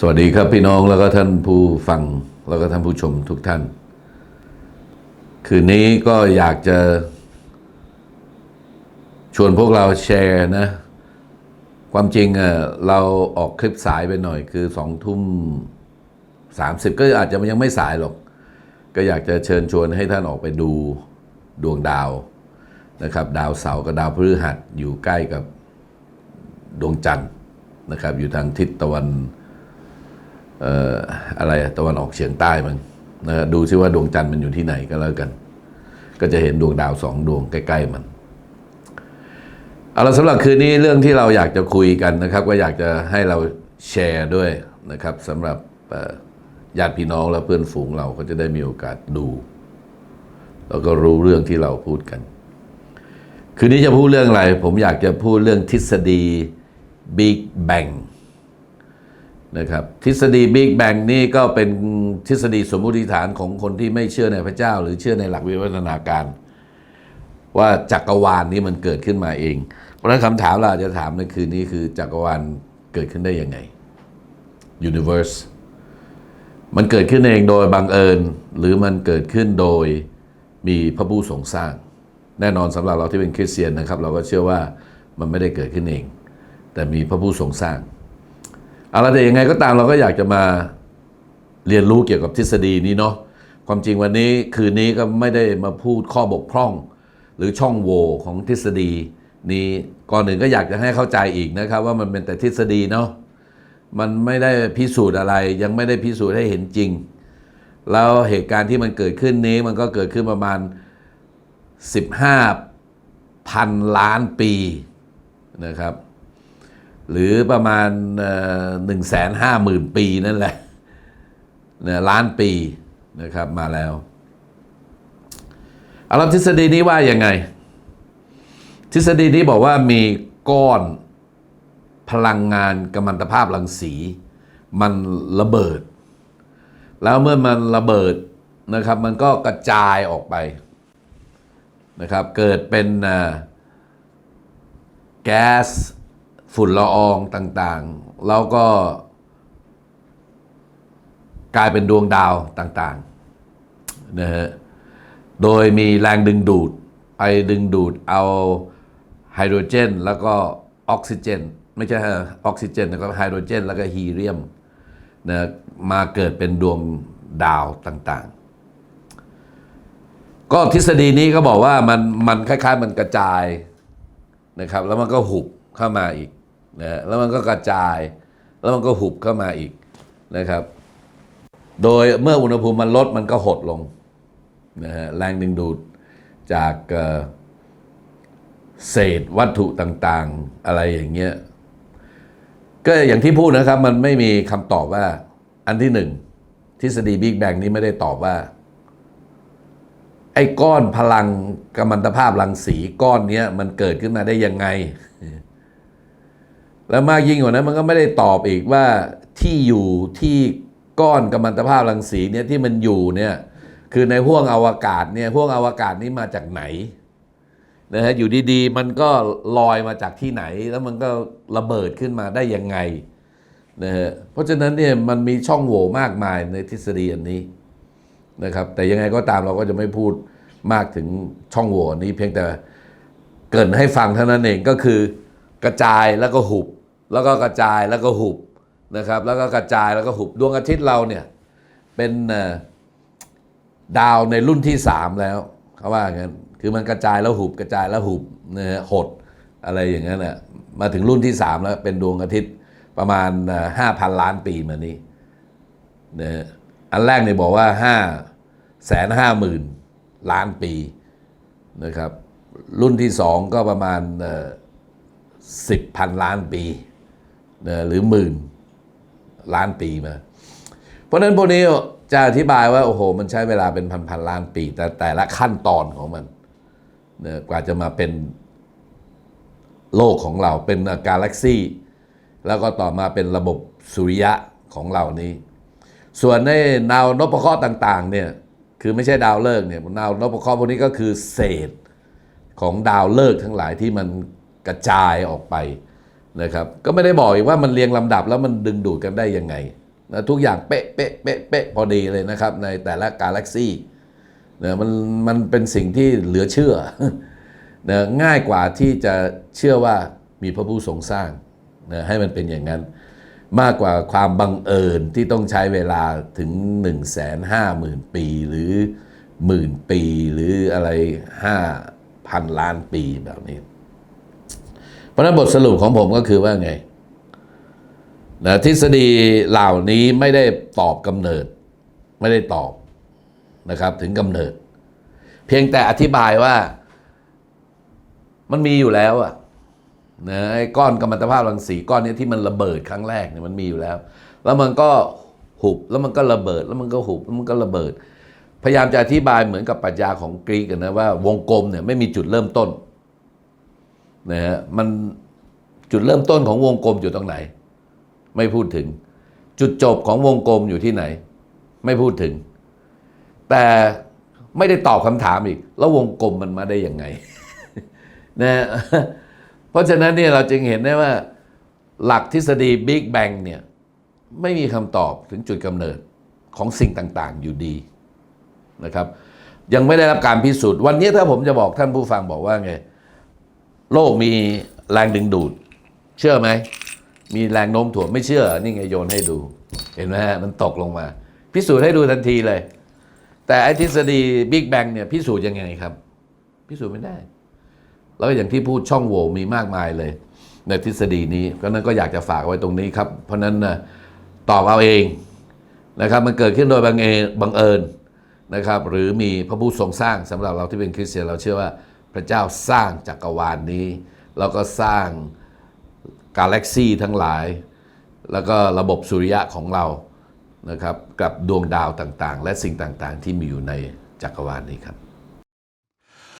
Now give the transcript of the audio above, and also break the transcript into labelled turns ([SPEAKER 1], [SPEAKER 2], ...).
[SPEAKER 1] สวัสดีครับพี่น้องแล้วก็ท่านผู้ฟังแล้วก็ท่านผู้ชมทุกท่าน คืนนี้ก็อยากจะ ชวนพวกเราแชร์นะ ความจริงอะเราออกคลิปสายไปหน่อยคือสองทุ่มสามสิบก็อาจจะยังไม่สายหรอก ก็อยากจะเชิญชวนให้ท่านออกไปดูดวงดาวนะครับ ดาวเสาร์กับดาวพฤหัสอยู่ใกล้กับดวงจันทร์นะครับ อยู่ทางทิศตะวัน อะไรตะวันออกเฉียงใต้มันนะดูซิว่าดวงจันทร์มันอยู่ที่ไหนก็แล้วกัน ก็จะเห็นดวงดาวสองดวงใกล้ ๆมันเอาละสำหรับคืนนี้เรื่องที่เราอยากจะคุยกันนะครับ ก็อยากจะให้เราแชร์ด้วยนะครับสำหรับญาติพี่น้องและเพื่อนฝูงเราก็จะได้มีโอกาสดู แล้วก็รู้เรื่องที่เราพูดกัน คืนนี้จะพูดเรื่องอะไร ผมอยากจะพูดเรื่องทฤษฎี Big Bang นะครับทฤษฎี Big Bang นี่ก็เป็นทฤษฎีสมมุติฐานของคนที่ไม่เชื่อในพระเจ้า หรือเชื่อในหลักวิวัฒนาการ ว่าจักรวาลนี้มันเกิดขึ้นมาเอง เพราะฉะนั้นคำถามเราจะถามในคืนนี้คือจักรวาลเกิดขึ้นได้ยังไง Universe มันเกิดขึ้นเองโดยบังเอิญ หรือมันเกิดขึ้นโดยมีพระผู้ทรงสร้าง แน่นอนสำหรับเราที่เป็นคริสเตียนนะครับ เราก็เชื่อว่ามันไม่ได้เกิดขึ้นเอง แต่มีพระผู้ทรงสร้าง เอาละแต่ยังไงก็ตามเราก็อยากจะมาเรียนรู้เกี่ยวกับทฤษฎีนี้เนาะความจริงวันนี้คืนนี้ก็ไม่ได้มาพูดข้อบกพร่อง หรือช่องโหว่ของทฤษฎีนี้ก่อนหนึ่งก็อยากจะให้เข้าใจอีกนะครับ ว่ามันเป็นแต่ทฤษฎีเนาะมันไม่ได้พิสูจน์อะไร ยังไม่ได้พิสูจน์ให้เห็นจริง แล้วเหตุการณ์ที่มันเกิดขึ้นนี้มันก็เกิดขึ้นประมาณ 15พันล้านปีนะครับ หรือประมาณหนึ่งแสนห้าหมื่นปีนั่นแหละนะล้านปีนะครับมาแล้วเอาละทฤษฎีนี้ว่ายังไง ทฤษฎีนี้บอกว่ามีก้อนพลังงานกัมมันตภาพรังสี มันระเบิด แล้วเมื่อมันระเบิดนะครับ มันก็กระจายออกไปนะครับ เกิดเป็นแก๊ส ฝุ่นละอองต่างๆ แล้วก็ กลายเป็นดวงดาวต่างๆนะฮะโดยมีแรงดึงดูดไปดึงดูดเอาไฮโดรเจน แล้วก็ออกซิเจน ไม่ใช่ออกซิเจนแล้วก็ไฮโดรเจน แล้วก็ฮีเลียมนะมาเกิดเป็นดวงดาวต่างๆ ก็ทฤษฎีนี้ก็บอกว่ามันมันคล้าย ๆ มันกระจายนะครับ แล้วมันก็หุบเข้ามาอีก นะแล้วมันก็กระจาย แล้วมันก็หุบเข้ามาอีกนะครับ โดยเมื่ออุณหภูมิมันลดมันก็หดลงนะฮะแรงดึงดูดจากเศษวัตถุต่างๆอะไรอย่างเงี้ยก็อย่างที่พูดนะครับมันไม่มีคำตอบว่า อันที่หนึ่งทฤษฎีบิ๊กแบงนี้ไม่ได้ตอบว่า ไอ้ก้อนพลังกัมมันตภาพรังสีก้อนเนี้ยมันเกิดขึ้นมาได้ยังไง แล้วมากยิ่งกว่านั้นมันก็ไม่ได้ตอบอีกว่าที่อยู่ที่ก้อนกัมมันตภาพรังสีเนี่ยที่มันอยู่เนี่ยคือในห้วงอวกาศเนี่ยห้วงอวกาศนี้มาจากไหนนะฮะอยู่ดีๆ มันก็ลอยมาจากที่ไหน แล้วมันก็ระเบิดขึ้นมาได้ยังไงนะฮะเพราะฉะนั้นเนี่ยมันมีช่องโหว่มากมายในทฤษฎีอันนี้นะครับ แต่ยังไงก็ตามเราก็จะไม่พูดมากถึงช่องโหว่นี้เพียงแต่เกินให้ฟังเท่านั้นเองก็คือกระจายแล้วก็หุบ แล้วก็กระจายแล้วก็หุบนะครับแล้วก็กระจายแล้วก็หุบดวงอาทิตย์เราเนี่ยเป็นดาวในรุ่นที่สามแล้วเขาว่างั้นคือมันกระจายแล้วหุบกระจายแล้วหุบนะฮะหดอะไรอย่างนั้นน่ะมาถึงรุ่นที่สามแล้วเป็นดวงอาทิตย์ประมาณห้าพันล้านปีมานี้นะอันแรกเนี่ยบอกว่าห้าแสนห้าหมื่นล้านปีนะครับรุ่นที่สองก็ประมาณสิบพันล้านปี นะหรือหมื่นล้านปีมา เพราะนั้นพวกนี้จะอธิบายว่าโอ้โห มันใช้เวลาเป็นพันพันล้านปี แต่แต่ละขั้นตอนของมันนี่ยกว่าจะมาเป็นโลกของเราเป็นกาแล็กซี่ แล้วก็ต่อมาเป็นระบบสุริยะของเรานี้ ส่วนในดาวนพเคราะห์ต่าง ๆ เนี่ยคือไม่ใช่ดาวฤกษ์เนี่ยดาวนพเคราะห์พวกนี้ก็คือเศษของดาวฤกษ์ทั้งหลายที่มันกระจายออกไป นะครับก็ไม่ได้บอกอีกว่ามันเรียงลำดับแล้วมันดึงดูดกันได้ยังไงนะทุกอย่างเป๊ะเป๊ะเป๊ะเป๊ะพอดีเลยนะครับ ในแต่ละกาแล็กซี่นะมันมันเป็นสิ่งที่เหลือเชื่อนะง่ายกว่าที่จะเชื่อว่ามีพระผู้ทรงสร้างนะให้มันเป็นอย่างนั้น มากกว่าความบังเอิญที่ต้องใช้เวลาถึง 1 5 0 0 0 0 ปีหรือหมื่นปีหรืออะไรห้าพันล้านปีแบบนี้ ราะฉะนั้นบทสรุปของผมก็คือว่าไงนะทฤษฎีเหล่านี้ไม่ได้ตอบกำเนิด ไม่ได้ตอบนะครับ ถึงกำเนิด เพียงแต่อธิบายว่ามันมีอยู่แล้วอะนะไอ้ก้อนกัมมันตภาพรังสีก้อนนี้ที่มันระเบิดครั้งแรกเนี่ยมันมีอยู่แล้ว แล้วมันก็หุบแล้วมันก็ระเบิด แล้วมันก็หุบแล้วมันก็ระเบิด พยายามจะอธิบายเหมือนกับปรัชญาของกรีกนะว่าวงกลมเนี่ยไม่มีจุดเริ่มต้น นะฮะมันจุดเริ่มต้นของวงกลมอยู่ตรงไหน ไม่พูดถึง จุดจบของวงกลมอยู่ที่ไหน ไม่พูดถึง แต่ไม่ได้ตอบคำถามอีก แล้ววงกลมมันมาได้ยังไงนะเพราะฉะนั้นเนี่ยเราจึงเห็นได้ว่าหลักทฤษฎี Big Bang เนี่ยไม่มีคำตอบถึงจุดกำเนิดของสิ่งต่างๆอยู่ดีนะครับ ยังไม่ได้รับการพิสูจน์วันนี้ถ้าผมจะบอกท่านผู้ฟังบอกว่าไง โลกมีแรงดึงดูด เชื่อไหม มีแรงโน้มถ่วงไม่เชื่อ นี่ไงโยนให้ดู เห็นไหมฮะมันตกลงมา พิสูจน์ให้ดูทันทีเลย แต่ไอ้ทฤษฎี Big Bang เนี่ยพิสูจน์ยังไงครับ พิสูจน์ไม่ได้ แล้วอย่างที่พูดช่องโหว่มีมากมายเลย ในทฤษฎีนี้เพราะฉะนั้นก็อยากจะฝากไว้ตรงนี้ครับ เพราะนั้นนะตอบเอาเองนะครับ มันเกิดขึ้นโดยบังเอิญบังเอิญนะครับ หรือมีพระผู้ทรงสร้างสำหรับเราที่เป็นคริสเตียนเราเชื่อว่า ระเจ้าสร้างจักรวาลนี้ แล้วก็สร้างกาแล็กซีทั้งหลาย แล้วก็ระบบสุริยะของเรานะครับกับดวงดาวต่างๆ และสิ่งต่างๆ ที่มีอยู่ในจักรวาลนี้ครับ